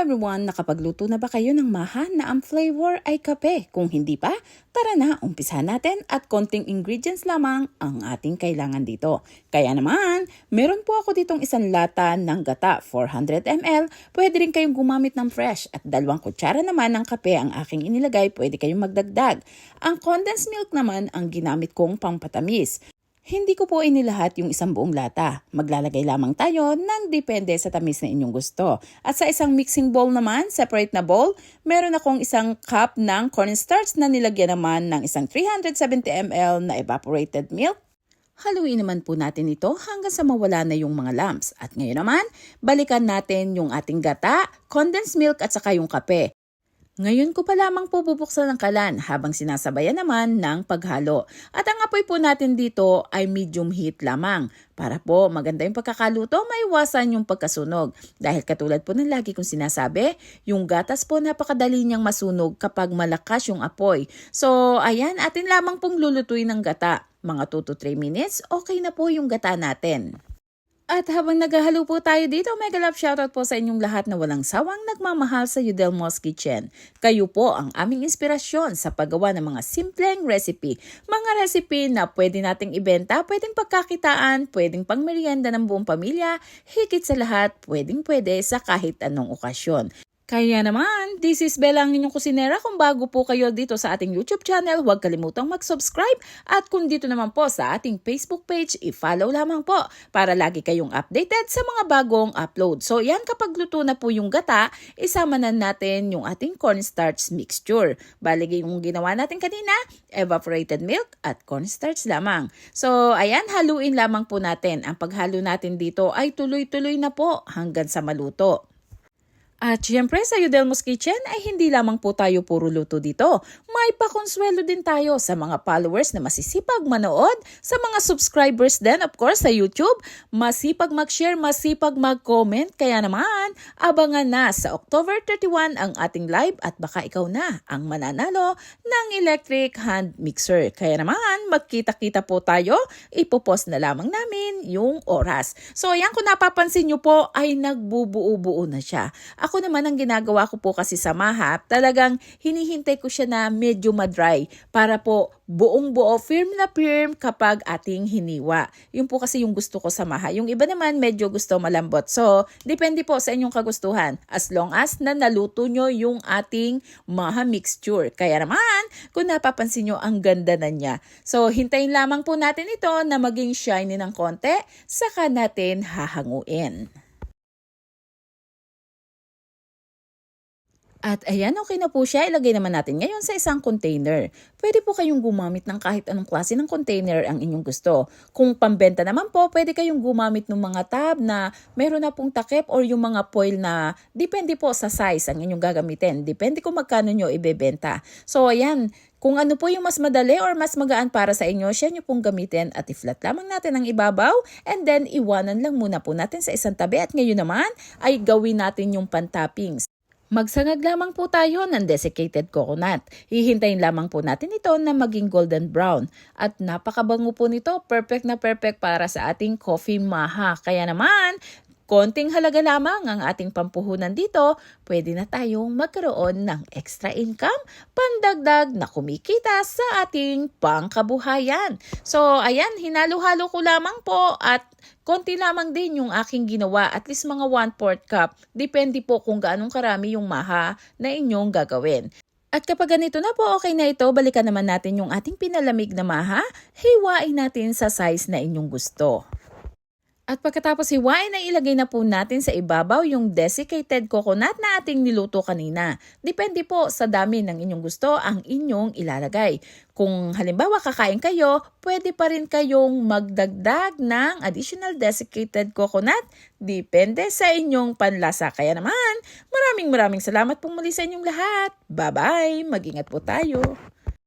everyone, nakapagluto na ba kayo ng maha na ang flavor ay kape? Kung hindi pa, tara na, umpisa natin at konting ingredients lamang ang ating kailangan dito. Kaya naman, meron po ako ditong isang lata ng gata, 400 ml. Pwede rin kayong gumamit ng fresh at dalawang kutsara naman ng kape ang aking inilagay, pwede kayong magdagdag. Ang condensed milk naman ang ginamit kong pangpatamis. Hindi ko po inilahat yung isang buong lata. Maglalagay lamang tayo ng depende sa tamis na inyong gusto. At sa isang mixing bowl naman, separate na bowl, meron akong isang cup ng cornstarch na nilagyan naman ng isang 370 ml na evaporated milk. Haluin naman po natin ito hanggang sa mawala na yung mga lumps. At ngayon naman, balikan natin yung ating gata, condensed milk at saka yung kape. Ngayon ko pa lamang po bubuksan ang kalan habang sinasabayan naman ng paghalo. At ang apoy po natin dito ay medium heat lamang. Para po maganda yung pagkakaluto, maiwasan yung pagkasunog. Dahil katulad po ng lagi kong sinasabi, yung gatas po napakadali niyang masunog kapag malakas yung apoy. So ayan, atin lamang pong lulutuin ng gata. Mga 2 to 3 minutes, okay na po yung gata natin. At habang naghahalo po tayo dito, mega love shoutout po sa inyong lahat na walang sawang nagmamahal sa Udelmos Kitchen. Kayo po ang aming inspirasyon sa paggawa ng mga simpleng recipe. Mga recipe na pwede nating ibenta, pwedeng pagkakitaan, pwedeng pangmerienda ng buong pamilya, higit sa lahat, pwedeng pwede sa kahit anong okasyon. Kaya naman, this is Bella ang inyong kusinera. Kung bago po kayo dito sa ating YouTube channel, huwag kalimutang mag-subscribe. At kung dito naman po sa ating Facebook page, i-follow lamang po para lagi kayong updated sa mga bagong upload. So yan, kapag luto na po yung gata, isama na natin yung ating cornstarch mixture. Baligay yung ginawa natin kanina, evaporated milk at cornstarch lamang. So ayan, haluin lamang po natin. Ang paghalo natin dito ay tuloy-tuloy na po hanggang sa maluto. At syempre sa Udelmos Kitchen ay hindi lamang po tayo puro luto dito. May pakonsuelo din tayo sa mga followers na masisipag manood, sa mga subscribers din of course sa YouTube, masipag mag-share, masipag mag-comment. Kaya naman, abangan na sa October 31 ang ating live at baka ikaw na ang mananalo ng electric hand mixer. Kaya naman, magkita-kita po tayo, ipopost na lamang namin yung oras. So ayan kung napapansin nyo po ay nagbubuo-buo na siya. Naman ang ginagawa ko po kasi sa mahap, talagang hinihintay ko siya na medyo madry para po buong buo, firm na firm kapag ating hiniwa. Yun po kasi yung gusto ko sa maha. Yung iba naman medyo gusto malambot. So, depende po sa inyong kagustuhan. As long as na naluto nyo yung ating maha mixture. Kaya naman, kung napapansin nyo, ang ganda na niya. So, hintayin lamang po natin ito na maging shiny ng konti, saka natin hahanguin. At ayan, okay na po siya. Ilagay naman natin ngayon sa isang container. Pwede po kayong gumamit ng kahit anong klase ng container ang inyong gusto. Kung pambenta naman po, pwede kayong gumamit ng mga tab na meron na pong takip or yung mga foil na depende po sa size ang inyong gagamitin. Depende kung magkano nyo ibebenta. So ayan, kung ano po yung mas madali or mas magaan para sa inyo, siya nyo pong gamitin at i-flat lamang natin ang ibabaw and then iwanan lang muna po natin sa isang tabi at ngayon naman ay gawin natin yung pantoppings. Magsangag lamang po tayo ng desiccated coconut. Hihintayin lamang po natin ito na maging golden brown. At napakabango po nito, perfect na perfect para sa ating coffee maha. Kaya naman, konting halaga lamang ang ating pampuhunan dito, pwede na tayong magkaroon ng extra income, pandagdag na kumikita sa ating pangkabuhayan. So, ayan, hinalo-halo ko lamang po at konti lamang din yung aking ginawa, at least mga 1-4 cup. Depende po kung gaanong karami yung maha na inyong gagawin. At kapag ganito na po, okay na ito, balikan naman natin yung ating pinalamig na maha, hiwain natin sa size na inyong gusto. At pagkatapos hiwain na ilagay na po natin sa ibabaw yung desiccated coconut na ating niluto kanina. Depende po sa dami ng inyong gusto ang inyong ilalagay. Kung halimbawa kakain kayo, pwede pa rin kayong magdagdag ng additional desiccated coconut. Depende sa inyong panlasa. Kaya naman, maraming maraming salamat po muli sa inyong lahat. Bye-bye! Mag-ingat po tayo!